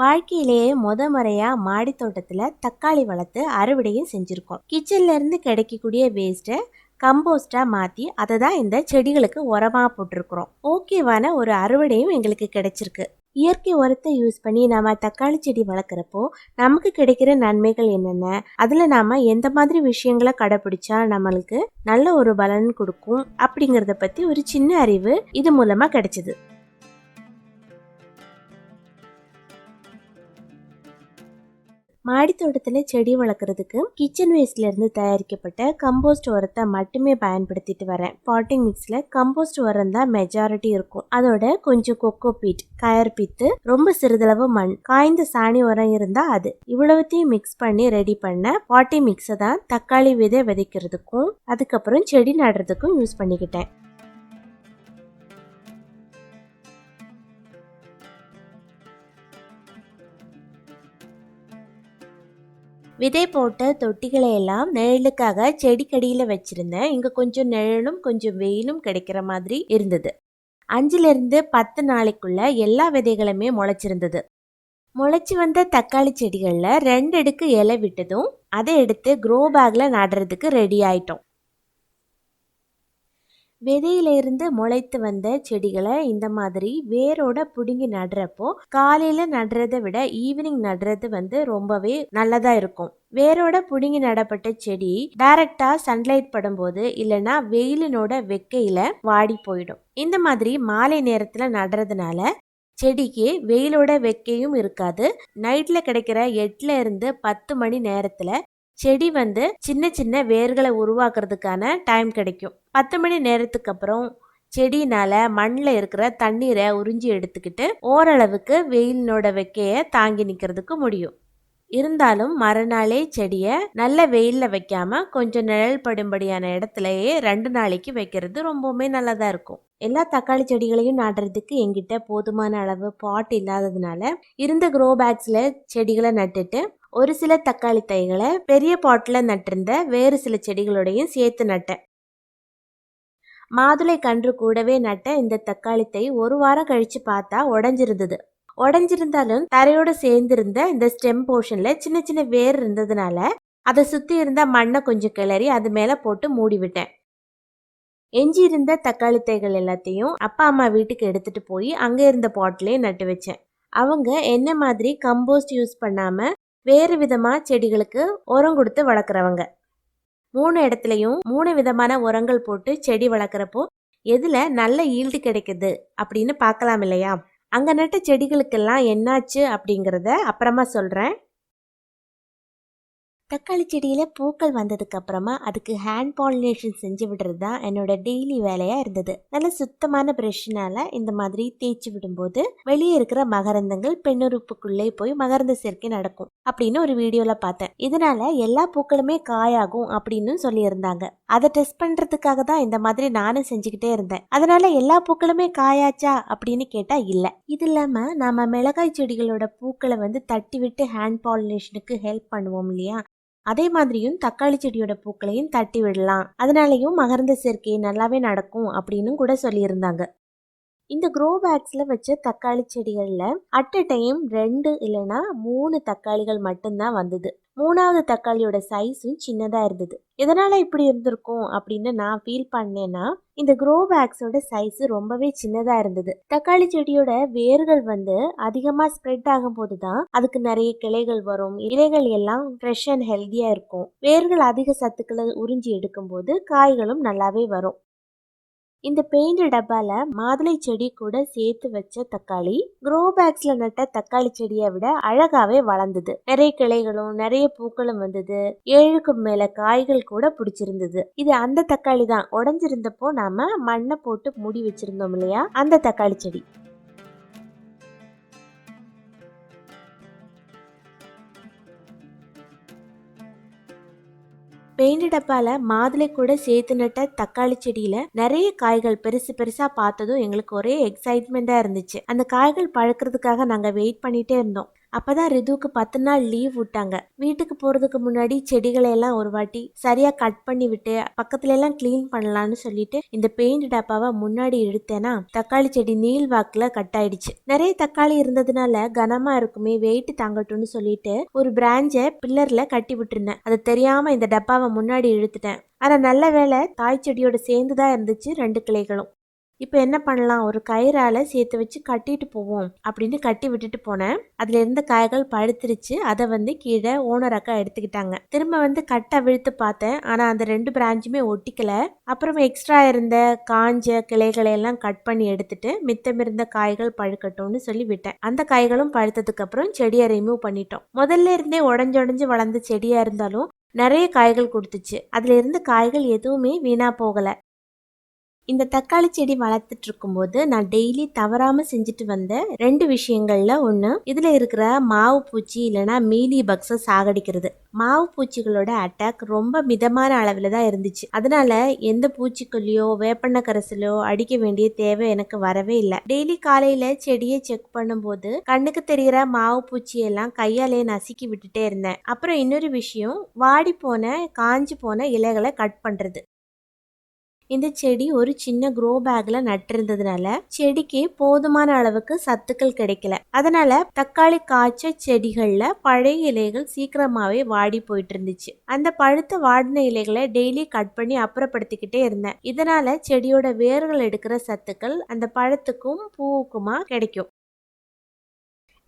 வாழ்க்கையிலேயே முத முறையா மாடி தோட்டத்துல தக்காளி வளர்த்து அறுவடையும் செஞ்சிருக்கோம். கிச்சன்ல இருந்து கிடைக்கக்கூடிய வேஸ்ட்டை கம்போஸ்டா மாத்தி அதை தான் இந்த செடிகளுக்கு உரமா போட்டிருக்கிறோம். ஓகேவான ஒரு அறுவடையும் எங்களுக்கு கிடைச்சிருக்கு. இயற்கை உரத்தை யூஸ் பண்ணி நாம தக்காளி செடி வளர்க்குறப்போ நமக்கு கிடைக்கிற நன்மைகள் என்னென்ன? அதில் நாம எந்த மாதிரி விஷயங்களை கடைபிடிச்சா நம்மளுக்கு நல்ல ஒரு பலன் கொடுக்கும் அப்படிங்கிறத பற்றி ஒரு சின்ன அறிவு இது மூலமாக கிடைச்சிது. மாடி தோட்டத்தில் செடி வளர்க்குறதுக்கு கிச்சன் வேஸ்ட்ல இருந்து தயாரிக்கப்பட்ட கம்போஸ்ட் உரத்தை மட்டுமே பயன்படுத்திட்டு வரேன். பாட்டிங் மிக்ஸ்ல கம்போஸ்ட் உரம் தான் மெஜாரிட்டி இருக்கும். அதோட கொஞ்சம் கொக்கோ பீட் கயர் பித்து ரொம்ப சிறிதளவு மண் காய்ந்த சாணி உரம் இருந்தா அது. இவ்வளவுத்தையும் மிக்ஸ் பண்ணி ரெடி பண்ண பாட்டி மிக்ஸை தான் தக்காளி விதை விதைக்கிறதுக்கும் அதுக்கப்புறம் செடி நடுறதுக்கும் யூஸ் பண்ணிக்கிட்டேன். விதை போட்ட தொட்டிகளை எல்லாம் நிழலுக்காக செடிக்கடியில் வச்சிருந்தேன். இங்கே கொஞ்சம் நிழலும் கொஞ்சம் வெயிலும் கிடைக்கிற மாதிரி இருந்தது. அஞ்சுலேருந்து பத்து நாளைக்குள்ள எல்லா விதைகளுமே முளைச்சிருந்தது. முளைச்சி வந்த தக்காளி செடிகளில் ரெண்டு அடுக்கு இலை விட்டதும் அதை எடுத்து க்ரோ பேக்கில் நடுறதுக்கு ரெடி ஆயிட்டோம். விதையிலிருந்து முளைத்து வந்த செடிகளை இந்த மாதிரி வேரோட பிடுங்கி நடுறப்போ காலையில நடுறதை விட ஈவினிங் நடுறது வந்து ரொம்பவே நல்லதா இருக்கும். வேரோட பிடுங்கி நடப்பட்ட செடி டைரக்டா சன்லைட் படும்போது இல்லைன்னா வெயிலினோட வெக்கையில வாடி போயிடும். இந்த மாதிரி மாலை நேரத்துல நடுறதுனால செடிக்கு வெயிலோட வெக்கையும் இருக்காது. நைட்ல கிடைக்கிற எட்டுல இருந்து பத்து மணி நேரத்துல செடி வந்து சின்ன சின்ன வேர்களை உருவாக்குறதுக்கான டைம் கிடைக்கும். பத்து மணி நேரத்துக்கு அப்புறம் செடினால மண்ணில் இருக்கிற தண்ணீரை உறிஞ்சி எடுத்துக்கிட்டு ஓரளவுக்கு வெயிலினோட வெக்கையை தாங்கி நிற்கிறதுக்கு முடியும். இருந்தாலும் மறுநாளே செடியை நல்ல வெயிலில் வைக்காம கொஞ்சம் நிழல் படும்படியான இடத்துலயே ரெண்டு நாளைக்கு வைக்கிறது ரொம்பவுமே நல்லதாக இருக்கும். எல்லா தக்காளி செடிகளையும் நடுறதுக்கு எங்கிட்ட போதுமான அளவு பாட் இல்லாததுனால இருந்த க்ரோ பேக்ஸில் செடிகளை நட்டுட்டு ஒரு சில தக்காளி தைகளை பெரிய பாட்டில் நட்டிருந்த வேறு சில செடிகளோடையும் சேர்த்து நட்டேன். மாதுளை கன்று கூடவே நட்ட இந்த தக்காளி தை ஒரு வாரம் கழிச்சு பார்த்தா உடஞ்சிருந்தது. உடஞ்சிருந்தாலும் தரையோடு சேர்ந்திருந்த இந்த ஸ்டெம் போர்ஷனில் சின்ன சின்ன வேர் இருந்ததுனால அதை சுற்றி இருந்த மண்ணை கொஞ்சம் கிளறி அது மேலே போட்டு மூடி விட்டேன். எஞ்சி இருந்த தக்காளி தைகள் எல்லாத்தையும் அப்பா அம்மா வீட்டுக்கு எடுத்துகிட்டு போய் அங்கே இருந்த பாட்டிலே நட்டு வச்சேன். அவங்க என்ன மாதிரி கம்போஸ்ட் யூஸ் பண்ணாமல் வேறு விதமாக செடிகளுக்கு உரம் கொடுத்து வளர்க்குறவங்க. மூணு இடத்துலையும் மூணு விதமான உரங்கள் போட்டு செடி வளர்க்குறப்போ எதில் நல்ல ஈல்டு கிடைக்குது அப்படின்னு பார்க்கலாம் இல்லையா? அங்கே நட்ட செடிகளுக்கெல்லாம் என்னாச்சு அப்படிங்கிறத அப்புறமா சொல்கிறேன் தக்காளி செடியில் பூக்கள் வந்ததுக்கு அப்புறமா அதுக்கு ஹேண்ட் பாலினேஷன் செஞ்சு விடுறது தான் என்னோட டெய்லி வேலையாக இருந்தது. நல்ல சுத்தமான ப்ரெஷ்னால இந்த மாதிரி தேய்ச்சி விடும்போது வெளியே இருக்கிற மகரந்தங்கள் பெண்ணுறுப்புக்குள்ளே போய் மகரந்த சேர்க்கை நடக்கும் அப்படின்னு ஒரு வீடியோவில் பார்த்தேன். இதனால எல்லா பூக்களுமே காயாகும் அப்படின்னு சொல்லியிருந்தாங்க. அதை டெஸ்ட் பண்ணுறதுக்காக தான் இந்த மாதிரி நானும் செஞ்சுக்கிட்டே இருந்தேன். அதனால எல்லா பூக்களுமே காயாச்சா அப்படின்னு கேட்டால் இல்லை. இது இல்லாமல் நாம் மிளகாய் செடிகளோட பூக்களை வந்து தட்டி விட்டு ஹேண்ட் பாலினேஷனுக்கு ஹெல்ப் பண்ணுவோம் இல்லையா? அதே மாதிரியும் தக்காளி செடியோட பூக்களையும் தட்டி விடலாம். அதனாலையும் மகரந்த சேர்க்கை நல்லாவே நடக்கும் அப்படின்னு கூட சொல்லியிருந்தாங்க. இந்த க்ரோ பேக்ஸில் வச்ச தக்காளி செடிகளில் அட் அ டைம் ரெண்டு இல்லைன்னா மூணு தக்காளிகள் மட்டும்தான் வந்தது. மூணாவது தக்காளியோட சைஸும் சின்னதாக இருந்தது. எதனால் இப்படி இருந்திருக்கும் அப்படின்னு நான் ஃபீல் பண்ணேன்னா இந்த க்ரோ பேக்ஸோட சைஸ் ரொம்பவே சின்னதாக இருந்தது. தக்காளி செடியோட வேர்கள் வந்து அதிகமாக ஸ்ப்ரெட் ஆகும் போது தான் அதுக்கு நிறைய கிளைகள் வரும். இலைகள் எல்லாம் ஃப்ரெஷ் அண்ட் ஹெல்த்தியாக இருக்கும். வேர்கள் அதிக சத்துக்களை உறிஞ்சி எடுக்கும்போது காய்களும் நல்லாவே வரும். இந்த பெயிண்ட் டப்பால மாதுளை செடி கூட சேர்த்து வச்ச தக்காளி க்ரோ பேக்ஸ்ல நட்ட தக்காளி செடியை விட அழகாவே வளர்ந்தது. நிறைய கிளைகளும் நிறைய பூக்களும் வந்தது. ஏழுக்கும் மேல காய்கள் கூட பிடிச்சிருந்தது. இது அந்த தக்காளி தான். உடஞ்சிருந்தப்போ நாம மண்ணை போட்டு மூடி வச்சிருந்தோம் இல்லையா? அந்த தக்காளி செடி. பெயிண்ட் டப்பால மாதுளை கூட சேர்த்து நட்ட தக்காளி செடியில நிறைய காய்கள் பெருசு பெருசா பார்த்ததும் எங்களுக்கு ஒரே எக்ஸைட்மெண்டா இருந்துச்சு. அந்த காய்கள் பழக்கிறதுக்காக நாங்க வெயிட் பண்ணிட்டே இருந்தோம். அப்பதான் ரிதுவுக்கு பத்து நாள் லீவ் விட்டாங்க. வீட்டுக்கு போறதுக்கு முன்னாடி செடிகளை எல்லாம் ஒரு வாட்டி சரியா கட் பண்ணி விட்டு பக்கத்துல எல்லாம் க்ளீன் பண்ணலாம்னு சொல்லிட்டு இந்த பெயிண்ட் டப்பாவை முன்னாடி இழுத்தேன்னா தக்காளி செடி நீள் வாக்குல கட் ஆயிடுச்சு. நிறைய தக்காளி இருந்ததுனால கனமா இருக்குமே வெயிட் தாங்கட்டும்னு சொல்லிட்டு ஒரு பிராஞ்சை பில்லர்ல கட்டி விட்டுருந்தேன். அது தெரியாம இந்த டப்பாவை முன்னாடி இழுத்துட்டேன் ஆனா நல்ல வேளை தாய் செடியோட சேர்ந்துதான் இருந்துச்சு ரெண்டு கிளைகளும். இப்போ என்ன பண்ணலாம்? ஒரு கயிறால் சேர்த்து வச்சு கட்டிட்டு போவோம். அப்படின்னு கட்டி விட்டுட்டு போனேன். அதில் இருந்த காய்கள் பழுத்துருச்சு. அதை வந்து கீழே ஓனர் அக்கா எடுத்துக்கிட்டாங்க. திரும்ப வந்து கட்டை விழுத்து பார்த்தேன். ஆனால் அந்த ரெண்டு பிரான்ச்சுமே ஒட்டிக்கல. அப்புறம் எக்ஸ்ட்ரா இருந்த காஞ்ச கிளைகளை எல்லாம் கட் பண்ணி எடுத்துட்டு மித்தம் இருந்த காய்கள் பழுக்கட்டும்னு சொல்லி விட்டேன். அந்த காய்களும் பழுத்ததுக்கு அப்புறம் செடியை ரிமூவ் பண்ணிட்டோம். முதல்ல இருந்தே உடஞ்சு வளர்ந்த செடியாக இருந்தாலும் நிறைய காய்கள் கொடுத்துச்சு. அதுல இருந்து காய்கள் எதுவுமே வீணா போகல. இந்த தக்காளி செடி வளர்த்துட்டு இருக்கும்போது நான் டெய்லி தவறாம செஞ்சுட்டு வந்த ரெண்டு விஷயங்கள்ல ஒண்ணு இதுல இருக்கிற மாவு பூச்சி இல்லைன்னா மீலி பக்ஸ சாகடிக்கிறது. மாவு பூச்சிகளோட அட்டாக் ரொம்ப மிதமான அளவில் தான் இருந்துச்சு. அதனால எந்த பூச்சிக்கொல்லியோ வேப்பெண்ணெய் கரைசலோ அடிக்க வேண்டிய தேவை எனக்கு வரவே இல்லை. டெய்லி காலையில செடியை செக் பண்ணும்போது கண்ணுக்கு தெரிகிற மாவு பூச்சியெல்லாம் கையாலே நசுக்கி விட்டுட்டே இருந்தேன். அப்புறம் இன்னொரு விஷயம் வாடி போன காஞ்சி போன இலைகளை கட் பண்றது. இந்த செடி ஒரு சின்ன க்ரோ பேக்ல நட்டிருந்ததுனால செடிக்கு போதுமான அளவுக்கு சத்துக்கள் கிடைக்கல. அதனால தக்காளி காய்ச்ச செடிகள்ல பழைய இலைகள் சீக்கிரமாவே வாடி போயிட்டு இருந்துச்சு அந்த பழுத்த வாடின இலைகளை டெய்லி கட் பண்ணி அப்புறப்படுத்திக்கிட்டே இருந்தேன். இதனால செடியோட வேர்கள் எடுக்கிற சத்துக்கள் அந்த பழத்துக்கும் பூவுக்குமா கிடைக்கும்.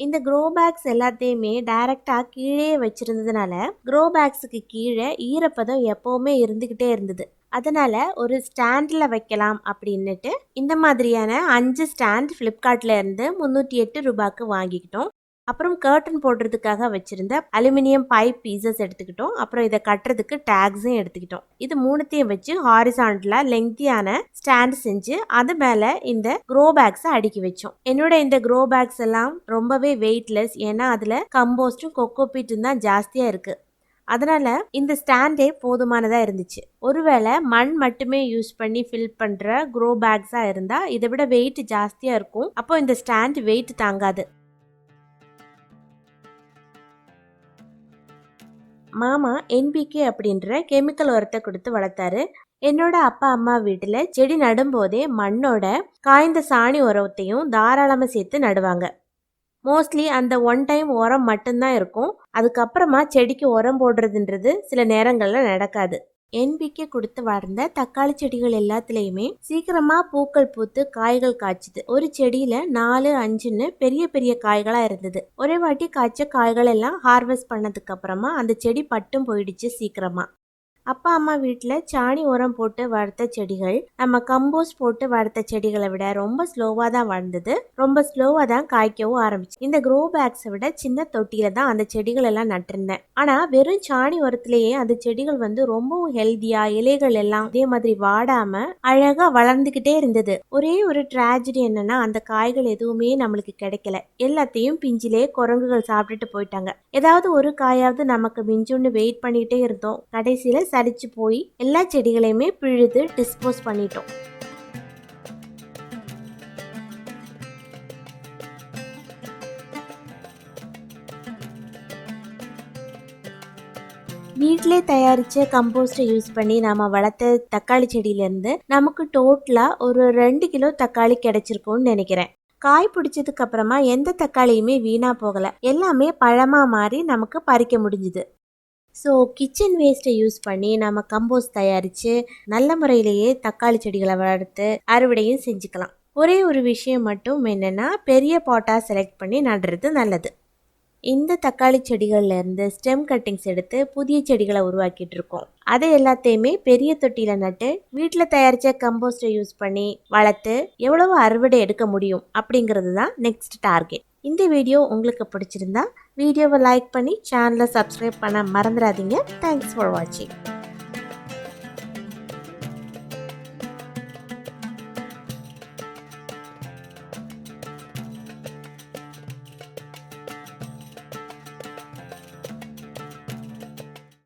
இந்த க்ரோ பேக்ஸ் எல்லாத்தையுமே டைரக்டாக கீழே வச்சிருந்ததுனால க்ரோ பேக்ஸுக்கு கீழே ஈரப்பதம் எப்போவுமே இருந்துக்கிட்டே இருந்தது. அதனால் ஒரு ஸ்டாண்டில் வைக்கலாம் அப்படின்னுட்டு இந்த மாதிரியான அஞ்சு ஸ்டாண்ட் ஃப்ளிப்கார்ட்டில் இருந்து முந்நூற்றி எட்டு ரூபாய்க்கு வாங்கிக்கிட்டோம். அப்புறம் கர்டன் போடுறதுக்காக வச்சுருந்த அலுமினியம் பைப் பீசஸ் எடுத்துக்கிட்டோம். அப்புறம் இதை கட்டுறதுக்கு டேக்ஸும் எடுத்துக்கிட்டோம். இது மூணுத்தையும் வச்சு ஹாரிசான்டலாக லெங்க்தியான ஸ்டாண்ட் செஞ்சு அது மேலே இந்த க்ரோ பேக்ஸை அடுக்கி வச்சோம். என்னோட இந்த க்ரோ பேக்ஸ் எல்லாம் ரொம்பவே வெயிட்லெஸ் ஏன்னா அதில் கம்போஸ்ட்டும் கொக்கோ பீட்டும் தான் ஜாஸ்தியாக இருக்குது அதனால் இந்த ஸ்டாண்டே போதுமானதாக இருந்துச்சு. ஒருவேளை மண் மட்டுமே யூஸ் பண்ணி ஃபில் பண்ணுற க்ரோ பேக்ஸாக இருந்தால் இதை விட வெயிட் ஜாஸ்தியாக இருக்கும். அப்போ இந்த ஸ்டாண்ட் வெயிட் தாங்காது. மாமா என்பிகே அப்படின்ற கெமிக்கல் உரத்தை கொடுத்து வளர்த்தாரு. என்னோட அப்பா அம்மா வீட்டில் செடி நடும்போதே மண்ணோட காய்ந்த சாணி உரத்தையும் தாராளமாக சேர்த்து நடுவாங்க. மோஸ்ட்லி அந்த ஒன் டைம் உரம் மட்டும்தான் இருக்கும். அதுக்கப்புறமா செடிக்கு உரம் போடுறதுன்றது சில நேரங்களில் நடக்காது. என்பிக்கே கொடுத்து வளர்ந்த தக்காளி செடிகள் எல்லாத்துலேயுமே சீக்கிரமா பூக்கள் பூத்து காய்கள் காய்ச்சுது. ஒரு செடியில நாலு அஞ்சுன்னு பெரிய பெரிய காய்களா இருந்தது. ஒரே வாட்டி காய்ச்ச காய்கள் எல்லாம் ஹார்வெஸ்ட் பண்ணதுக்கு அப்புறமா அந்த செடி பட்டும் போயிடுச்சு சீக்கிரமா. அப்பா அம்மா வீட்டில் சாணி உரம் போட்டு வளர்த்த செடிகள் நம்ம கம்போஸ்ட் போட்டு வளர்த்த செடிகளை விட ரொம்ப ஸ்லோவாக தான் வளர்ந்தது. ரொம்ப ஸ்லோவாக தான் காய்க்கவும் ஆரம்பிச்சு. இந்த க்ரோ பேக்ஸை விட சின்ன தொட்டியில தான் அந்த செடிகள் எல்லாம் நட்டிருந்தேன். ஆனால் வெறும் சாணி உரத்துலேயே அந்த செடிகள் வந்து ரொம்பவும் ஹெல்த்தியாக இலைகள் எல்லாம் அதே மாதிரி வாடாமல் அழகாக வளர்ந்துக்கிட்டே இருந்தது. ஒரே ஒரு ட்ராஜடி என்னன்னா அந்த காய்கள் எதுவுமே நம்மளுக்கு கிடைக்கல. எல்லாத்தையும் பிஞ்சிலே குரங்குகள் சாப்பிட்டுட்டு போயிட்டாங்க. ஏதாவது ஒரு காயாவது நமக்கு மிஞ்சுன்னு வெயிட் பண்ணிகிட்டே இருந்தோம். கடைசியில் சரிச்சு போய் எல்லா செடிகளையுமே பிழுது டிஸ்போஸ் பண்ணிட்டோம். வீட்டிலே தயாரித்த கம்போஸ்டை யூஸ் பண்ணி நாம் வளர்த்த தக்காளி செடியிலேருந்து நமக்கு டோட்டலாக ஒரு ரெண்டு கிலோ தக்காளி கிடைச்சிருக்கும்னு நினைக்கிறேன். காய் பிடிச்சதுக்கு அப்புறமா எந்த தக்காளியுமே வீணாக போகலை. எல்லாமே பழமாக மாறி நமக்கு பறிக்க முடிஞ்சுது. ஸோ கிச்சன் வேஸ்ட்டை யூஸ் பண்ணி நம்ம கம்போஸ்ட் தயாரித்து நல்ல முறையிலேயே தக்காளி செடிகளை வளர்த்து அறுவடையும் செஞ்சுக்கலாம். ஒரே ஒரு விஷயம் மட்டும் என்னென்னா பெரிய பாட்டாக செலக்ட் பண்ணி நடுறது நல்லது. இந்த தக்காளி செடிகள்லேருந்து ஸ்டெம் கட்டிங்ஸ் எடுத்து புதிய செடிகளை உருவாக்கிட்டு இருக்கோம். அதை எல்லாத்தையுமே பெரிய தொட்டியில் நட்டு வீட்டில் தயாரித்த கம்போஸ்டை யூஸ் பண்ணி வளர்த்து எவ்வளவு அறுவடை எடுக்க முடியும் அப்படிங்கிறது தான் நெக்ஸ்ட் டார்கெட் இந்த வீடியோ உங்களுக்கு பிடிச்சிருந்தா வீடியோவை லைக் பண்ணி சேனலை சப்ஸ்கிரைப் பண்ண மறந்துடாதீங்க. தேங்க்ஸ் ஃபார் வாட்சிங்